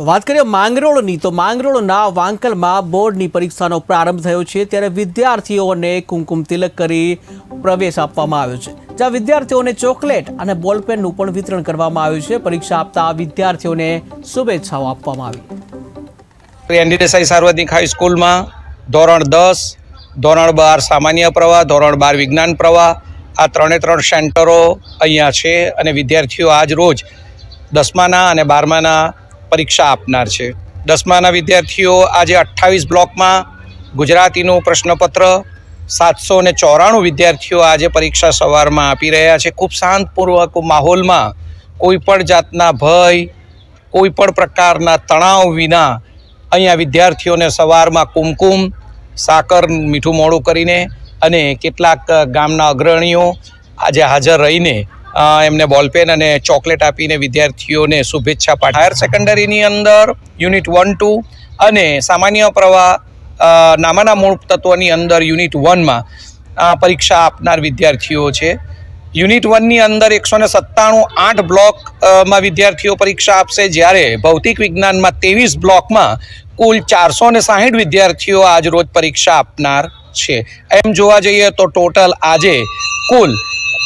તો વાત કરીએ માંગરોળની, તો માંગરોળના વાંકલમાં બોર્ડની પરીક્ષાનો પ્રારંભ થયો છે, ત્યારે વિદ્યાર્થીઓને કુમકુમ તિલક કરી પ્રવેશ આપવામાં આવ્યો છે. જ્યાં વિદ્યાર્થીઓને ચોકલેટ અને બોલપેનનું પણ વિતરણ કરવામાં આવ્યું છે. પરીક્ષા આપતા વિદ્યાર્થીઓને શુભેચ્છાઓ આપવામાં આવી. એનડી દેસાઈ સાર્વજનિક હાઈસ્કૂલમાં ધોરણ દસ, ધોરણ બાર સામાન્ય પ્રવાહ, ધોરણ બાર વિજ્ઞાન પ્રવાહ, આ ત્રણે ત્રણ સેન્ટરો અહીંયા છે અને વિદ્યાર્થીઓ આજ રોજ દસમાના અને બારમાના પરીક્ષા આપનાર છે. દસમાના વિદ્યાર્થીઓ આજે અઠ્ઠાવીસ બ્લોકમાં ગુજરાતીનું પ્રશ્નપત્ર, સાતસો ને ચોરાણું વિદ્યાર્થીઓ આજે પરીક્ષા સવારમાં આપી રહ્યા છે. ખૂબ શાંતપૂર્વક માહોલમાં કોઈ પણ જાતના ભય, કોઈ પણ પ્રકારના તણાવ વિના અહીંયા વિદ્યાર્થીઓને સવારમાં કુમકુમ, સાકર, મીઠું મોડું કરીને અને કેટલાક ગામના અગ્રણીઓ આજે હાજર રહીને એમને બોલપેન અને ચોકલેટ આપીને વિદ્યાર્થીઓને શુભેચ્છા પાઠ. હાયર સેકન્ડરીની અંદર યુનિટ વન ટુ અને સામાન્ય પ્રવાહ નામાના મૂળ તત્વની અંદર યુનિટ વનમાં પરીક્ષા આપનાર વિદ્યાર્થીઓ છે. યુનિટ વનની અંદર એકસો ને સત્તાણું આઠ બ્લોકમાં વિદ્યાર્થીઓ પરીક્ષા આપશે. જ્યારે ભૌતિક વિજ્ઞાનમાં ત્રેવીસ બ્લોકમાં કુલ ચારસો ને સાહીઠ વિદ્યાર્થીઓ આજ રોજ પરીક્ષા આપનાર છે. એમ જોવા જઈએ તો ટોટલ આજે કુલ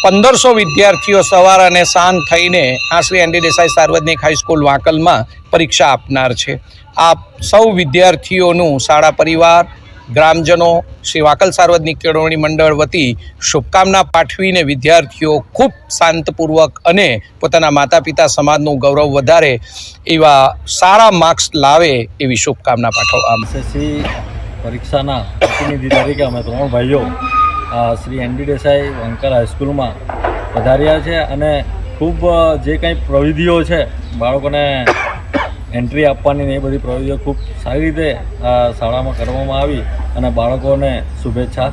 પંદરસો વિદ્યાર્થીઓ સવાર અને સાંજ થઈને આ શ્રી એન દેસાઈ સાર્વજનિક હાઈસ્કૂલ વાંકલમાં પરીક્ષા આપનાર છે. આ સૌ વિદ્યાર્થીઓનું શાળા પરિવાર, ગ્રામજનો, શ્રી વાકલ સાર્વજનિક કેળવણી મંડળ વતી શુભકામના પાઠવીને વિદ્યાર્થીઓ ખૂબ શાંતપૂર્વક અને પોતાના માતા પિતા સમાજનું ગૌરવ વધારે એવા સારા માર્ક્સ લાવે એવી શુભકામના એસએસસી પરીક્ષાના પ્રતિનિધિ તરીકે અમે ત્રણ ભાઈઓ શ્રી એનડી દેસાઈ વંકર હાઈસ્કૂલમાં પધાર્યા છે અને ખૂબ જે કંઈ પ્રવિધિઓ છે, બાળકોને એન્ટ્રી આપવાની એ બધી પ્રવૃત્તિઓ ખૂબ સારી રીતે શાળામાં કરવામાં આવી અને બાળકોને શુભેચ્છા